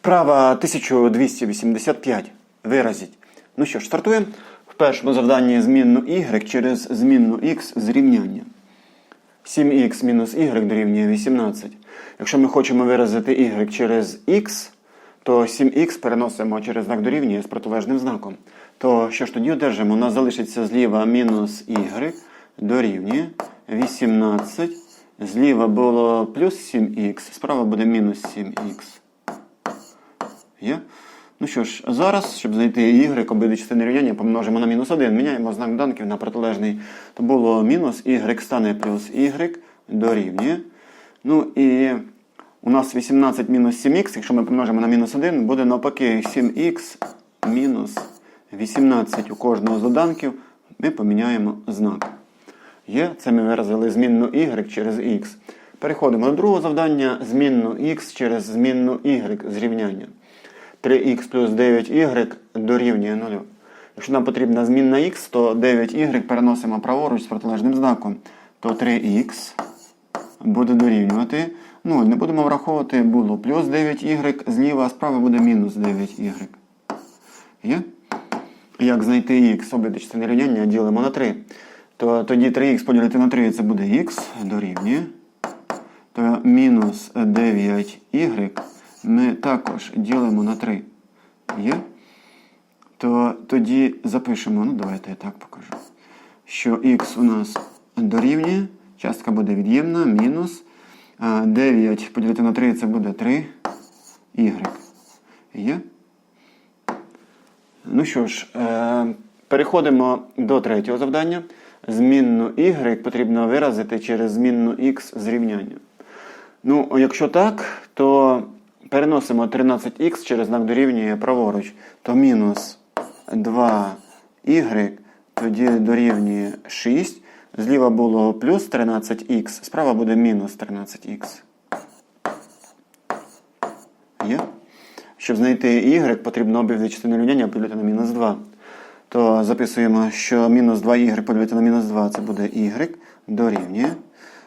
Вправа 1285. Виразіть. Ну що ж, стартуємо. В першому завданні змінну y через змінну x з рівняння. 7х мінус y дорівнює 18. Якщо ми хочемо виразити y через x, то 7х переносимо через знак дорівнює з протилежним знаком. То що ж тоді одержимо? У нас залишиться зліва мінус y дорівнює 18. Зліва було плюс 7х, справа буде мінус 7х. Є? Ну що ж, зараз, щоб знайти y, обидві частини рівняння, помножимо на мінус 1. Міняємо знак доданків на протилежний. То було мінус y стане плюс y дорівнює. Ну і у нас 18 мінус 7х, якщо ми помножимо на мінус 1, буде навпаки 7х мінус 18 у кожного з доданків. Ми поміняємо знак. Є, це ми виразили змінну y через x. Переходимо до другого завдання. Змінну x через змінну y з рівняння. 3х плюс 9y дорівнює 0. Якщо нам потрібна змінна х, то 9y переносимо праворуч з протилежним знаком. То 3х буде дорівнювати 0. Не будемо враховувати, було плюс 9y, зліва, а справа буде мінус 9y. Є? Як знайти х обидві частини рівняння ділимо на 3. То тоді 3х поділити на 3 це буде х дорівнює. То мінус 9y ми також ділимо на 3. Є? То тоді запишемо, ну давайте я так покажу. Що х у нас дорівнює, частка буде від'ємна, мінус. 9 поділити на 3 це буде 3 y. Є? Ну що ж, е, переходимо до третього завдання. Змінну y потрібно виразити через змінну x з рівняння. Ну, якщо так, то переносимо 13х через знак дорівнює праворуч, то мінус 2y тоді дорівнює 6. Зліва було плюс 13х, справа буде мінус 13х. Є? Щоб знайти y, потрібно обидві частини рівняння поділити на мінус 2. То записуємо, що мінус 2y поділити на мінус 2 це буде y дорівнює.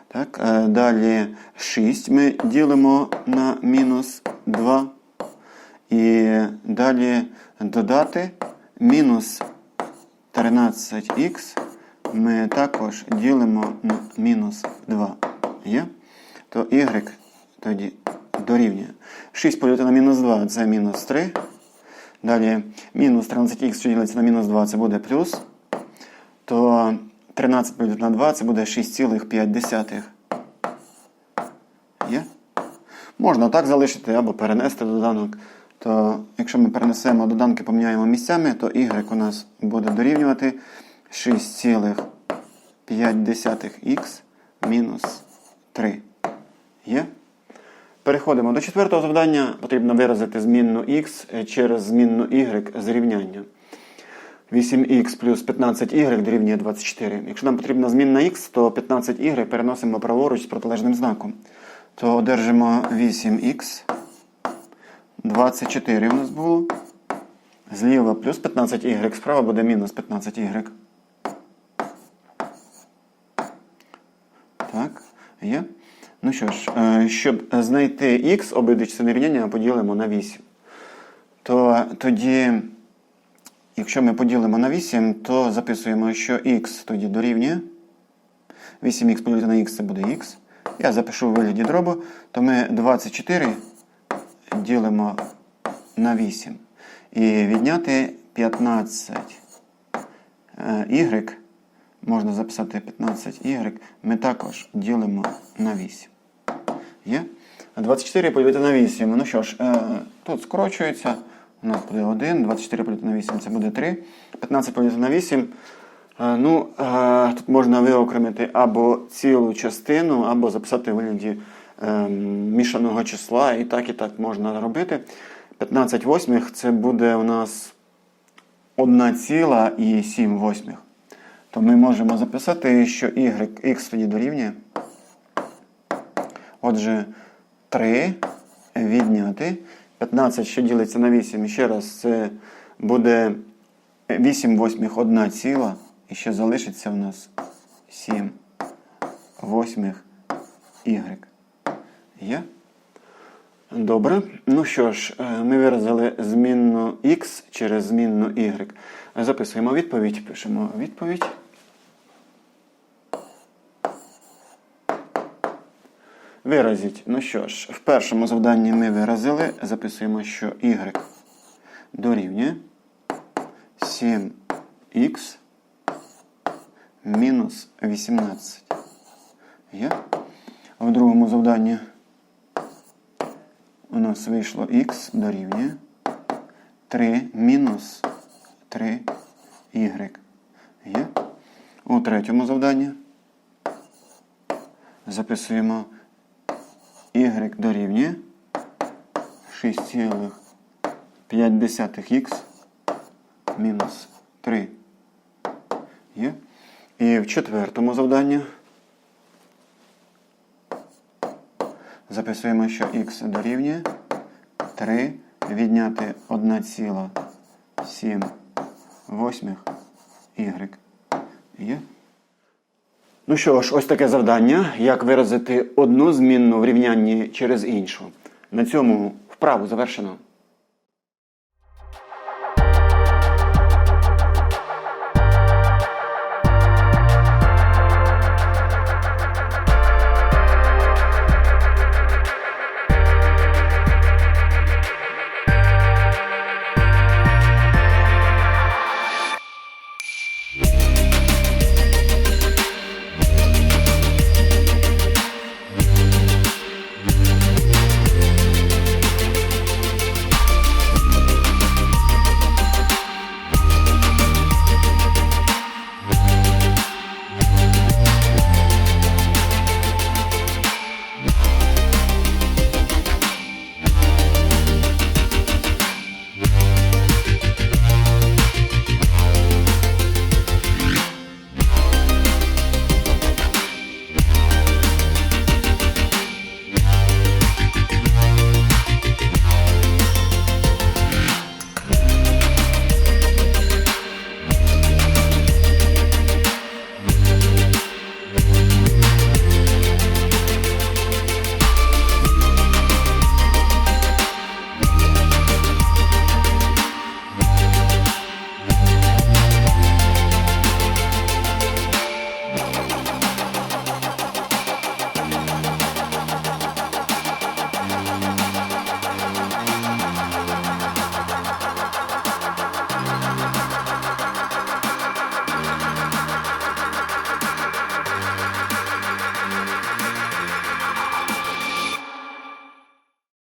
Так, е, Далі 6 ми ділимо на мінус 2. І далі додати мінус 13х ми також ділимо на мінус 2. Є? То y тоді дорівнює. 6 поділити на мінус 2 це мінус 3. Далі мінус 13х, що ділиться на мінус 2, це буде плюс. То 13 поділити на 2 це буде 6,5. Є? Можна так залишити або перенести доданок. То якщо ми перенесемо доданки, поміняємо місцями, то y у нас буде дорівнювати 6,5х мінус 3. Є? Переходимо до четвертого завдання. Потрібно виразити змінну x через змінну y з рівняння. 8х плюс 15y дорівнює 24. Якщо нам потрібна змінна x, то 15y переносимо праворуч з протилежним знаком. То одержимо 8х. 24 у нас було. Зліва плюс 15y, справа буде мінус 15y. Так, є. Ну що ж, е, щоб знайти х, обидві частини рівняння поділимо на 8. То тоді, якщо ми поділимо на 8, то записуємо, що х тоді дорівнює. 8х поділити на х це буде х. Я запишу у вигляді дробу, то ми 24 ділимо на 8. І відняти 15 y, можна записати 15y, ми також ділимо на 8. Є? 24 поділити на 8. Ну що ж, е, тут скорочується. У нас буде 1, 24 поділити на 8 це буде 3. 15 поділити на 8. Е, ну, е, Тут можна виокремити або цілу частину, або записати в вигляді е, мішаного числа. І так, і так можна робити. 15 восьмих це буде у нас 1,7 восьмих. То ми можемо записати, що y, x тоді дорівнює. Отже, 3 відняти. 15, що ділиться на 8. Ще раз, це буде 8 восьмих 1 ціла. І ще залишиться у нас 7 восьмих y. Є? Добре. Ну що ж, е, ми виразили змінну x через змінну y. Записуємо відповідь, пишемо відповідь. Виразіть. Ну що ж, в першому завданні ми виразили, записуємо, що y дорівнює 7х мінус 18. Є? В другому завданні у нас вийшло х дорівнює 3 мінус 3 y. Є? У третьому завданні записуємо y дорівнює 6,5х мінус 3. Є? І в четвертому завданні записуємо, що х дорівнює 3 відняти 1,7 восьмих y. Є? Ну що ж, ось таке завдання. Як виразити одну змінну в рівнянні через іншу. На цьому вправу завершено.